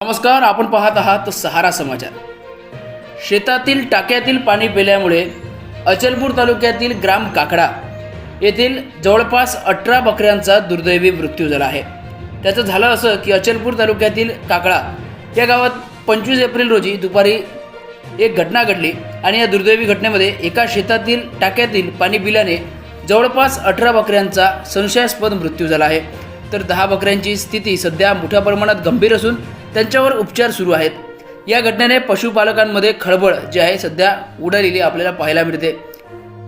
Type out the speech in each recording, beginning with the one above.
नमस्कार आपण पाहत आहात सहारा समाचार. शेतातील टाक्यातील पाणी पिल्यामुळे अचलपूर तालुक्यातील ग्राम काकडा येथील जवळपास अठरा बकऱ्यांचा दुर्दैवी मृत्यू झाला आहे. त्याचं झालं असं की अचलपूर तालुक्यातील काकडा या गावात पंचवीस एप्रिल रोजी दुपारी एक घटना घडली आणि या दुर्दैवी घटनेमध्ये एका शेतातील टाक्यातील पाणी पिल्याने जवळपास अठरा बकऱ्यांचा संशयास्पद मृत्यू झाला आहे. तर दहा बकऱ्यांची स्थिती सध्या मोठ्या प्रमाणात गंभीर असून त्यांच्यावर उपचार सुरू आहेत. या घटनेने पशुपालकांमध्ये खळबळ जी आहे सध्या उडालेली आपल्याला पाहायला मिळते.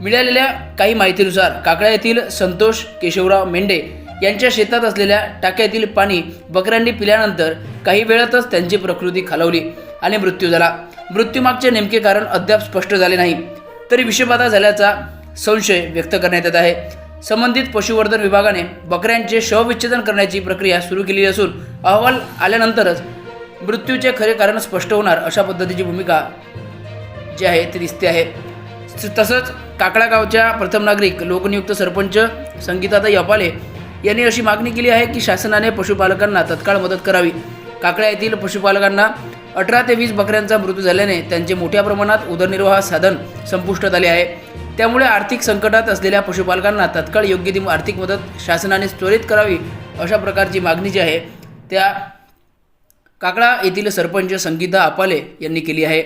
मिळालेल्या काही माहितीनुसार काकडा येथील संतोष केशवराव मेंढे यांच्या शेतात असलेल्या टाक्यातील पाणी बकऱ्यांनी पिल्यानंतर काही वेळातच त्यांची प्रकृती खालावली आणि मृत्यू झाला. मृत्यूमागचे नेमके कारण अद्याप स्पष्ट झाले नाही. तरी विषबाधा झाल्याचा संशय व्यक्त करण्यात येत आहे. संबंधित पशुवर्धन विभागाने बकऱ्यांचे शवविच्छेदन करण्याची प्रक्रिया सुरू केली असून अहवाल आल्यानंतरच मृत्यूचे खरे कारण स्पष्ट होणार अशा पद्धतीची भूमिका जी आहे ती दिसते आहे. तसंच काकडा गावच्या प्रथम नागरिक लोकनियुक्त सरपंच संगीताताई अपाले यांनी अशी मागणी केली आहे की शासनाने पशुपालकांना तत्काळ मदत करावी. काकड्या येथील पशुपालकांना अठरा ते वीस बकऱ्यांचा मृत्यू झाल्याने त्यांचे मोठ्या प्रमाणात उदरनिर्वाह साधन संपुष्टात आले आहे. त्यामुळे आर्थिक संकटात असलेल्या पशुपालकांना तत्काळ योग्य ती आर्थिक मदत शासनाने त्वरित करावी अशा प्रकारची मागणी जी आहे त्या काकडा येथील सरपंच संगीता अपाले यांनी केली आहे.